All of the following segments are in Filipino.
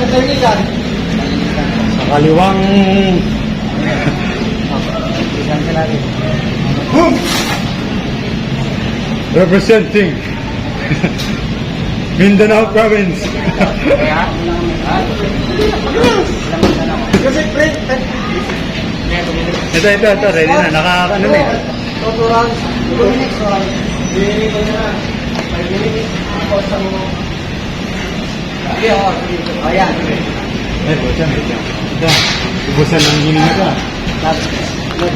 Sa kaliwang... Representing Mindanao Province. Kasi pre, ito, ito, ito. Ready na. Naka, ano na eh. Two rounds, two minutes round. Hindi ko na. Five minutes. Ako sa mga. Sige, oh, sige. Oh, yan. Butya, butya. Ito. Ubusan ng hininga ka. Tapos, good.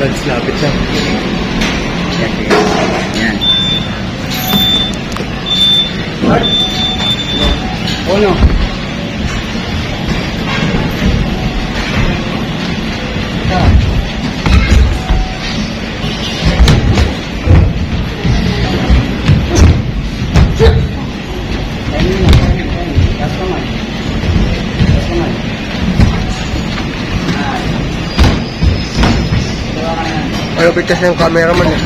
Lads, siya. Yan, yan. Uno. Ito. Malupit kasi yung cameraman eh.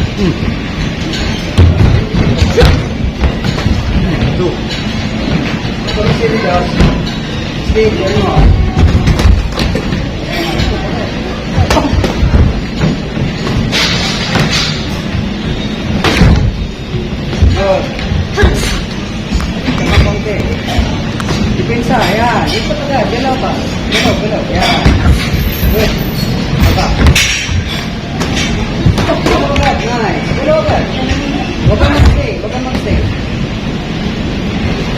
Sino daw, stay. Tama konti. Depensa, yan. Ikot agad, galaw pa. Galaw, galaw, yan. Good. Baba. Huwag kang mag-stay, huwag kang mag-stay.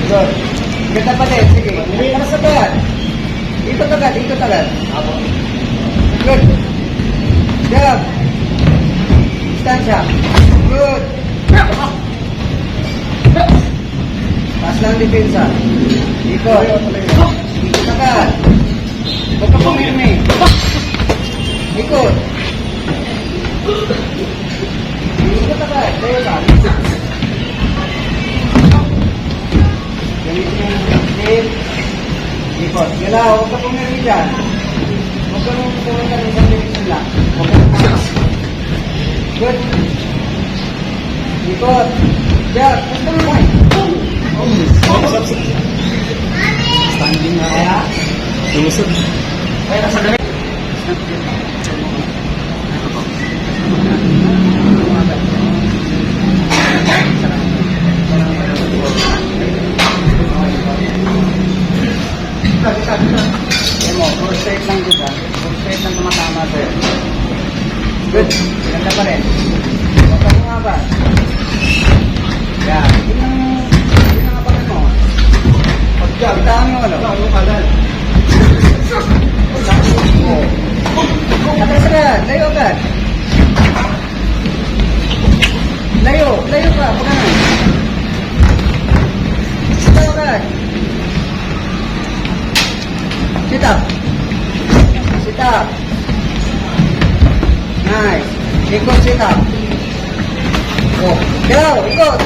Good. Ganda pa din. Sige. Na sa agad. Ikot agad. Ikot agad. Good. Jab. Distansya. Good. Taas lang depensa. Ikot. Ikot agad. Huwag ka pumirme. Ikot. Ikot. Ikot. Galaw, huwag ka pumirmi dyan. Huwag ka nung pumunta ng isang direksyon lang. Huwag ka Good. Ikot. Jab. Gusto mo lang. Standing na kaya. Lumusod. Kaya nasa galit. Yan mo, full straight lang good ha. Full straight lang tumatama sa'yo. Good. Ganda pa rin. Huwag ka bumaba. Yan. Yun ang, yun ang abangan mo. Pag-jab, itaan mo ano. Ang kalan. Atras Sit up. Nice. Ikot, sit up. Oh, galaw, ikot.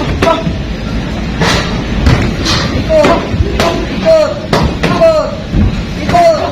Ikot. Ikot. Ikot. Ikot. Ikot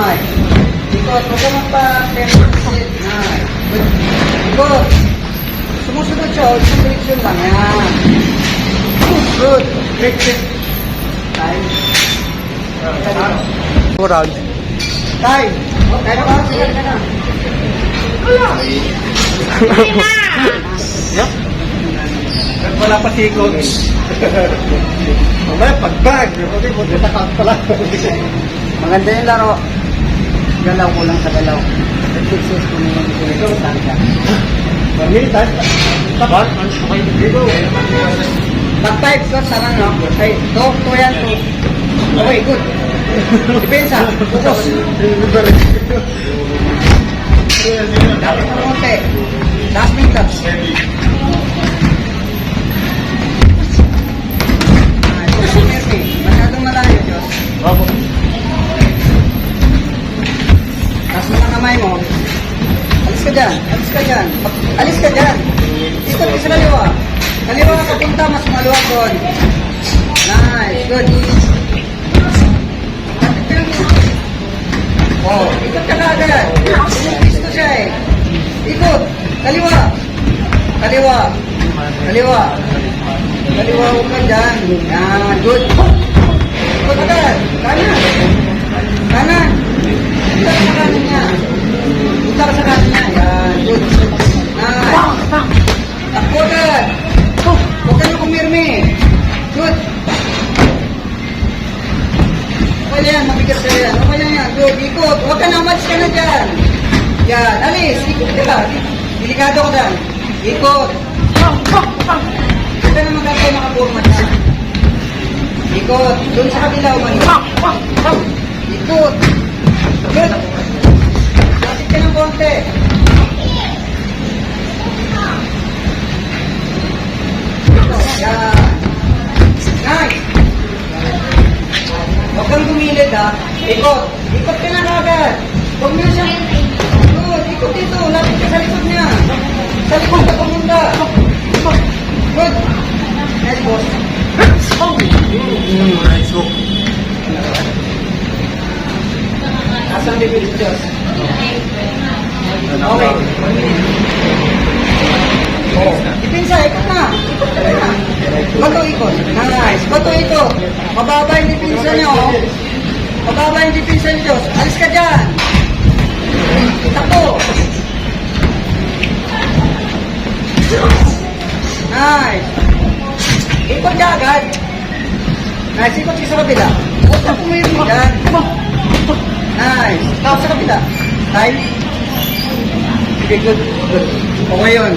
Kamay. Ikot. Huwag ka. Nice. Good. Ikot. Sumusunod siya. Huwag sa direction lang. Yan. Good. Break, break. Time. Two rounds. Time. Time pa. Sige ka na. Yup. Wala pa si coach. Mamaya pagbag. Maganda yung laro. Galaw ko lang sa galaw. Success ko naman ito yung distansya. Pamilitan. Tapos, ano ko kayo dito? Back five ko, sarang no? Ay, to, to yan, to. Okay, good. Depensa, focus. Dapat Alis ka dyan. Dito ka sa kaliwa. Kaliwa ka punta, mas maluwag doon. Nice. Good. Oh, ikot ka kagad. Gusto siya eh. Ikot. Kaliwa. Kaliwa. Kaliwa. Kaliwa huwag ka dyan. Yan. Good. Ikot agad. Kanan. Kanan. Punta ka sa kanan niya. Punta ka sa kanan niya. Yan. Good. Nice. Takbo. Huwag ka na kumirmi. Good. Okay na yan. Mabigat ka yan. Okay na yan. Good. Ikot. Huwag ka na. Umalis ka na dyan. Yan. Alis. Ikot ka. Delikado ka dyan. Ikot. Huwag ka na magkakaw makapurma dyan. Ikot. Doon sa kabila umalis. Ikot. Good. Lapit ka ng konti. Yan. Nice. Huwag kang gumilid ha. Ikot. Ikot ka na kagad. Huwag mo siya. Good. Ikot dito. Lapit ka sa likod niya. Sa likod ka pumunta. Good. Nice boss. Mm, nice hook. Asan bibili Diyos? Okay. Oh. Ipinsa, ikot na. Ikot na. Bato ikot. Nice. Bato ikot. Mababa yung dipinsa niyo. oh. Mababa yung dipinsa Diyos. Alis ka dyan. Takbo. Nice. Ikot ka agad. Nice. Ikot sa kabila. Huwag ka pumirmi dyan. Nice. Tapos sa kabila. Time. Okay, good. Good. Okay yun.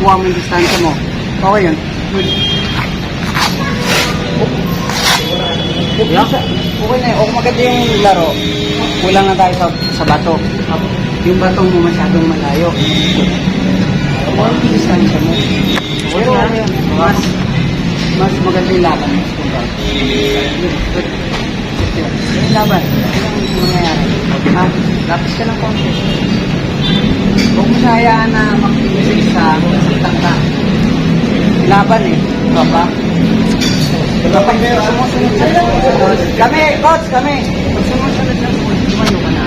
Kuha mo yung distansya mo. Okay yun. Yeah. Okay na yun. Okay, maganda yung laro. Kulang na tayo sa, sa bato. Yung batong mo masyadong malayo. Kuha ang distansya mo. Okay yun. Mas, mas maganda yung laban. Yung laban. Yung mangyayari. Ha? Lapis ka ng konti. Huwag mo siya hayaan na makikinig sa sitang ka. Laban eh. Ikaw ba? Kapag sumusunod sa sumusunod. Kami, coach, kami. Pag sumusunod na sumusunod, tumayo ka na.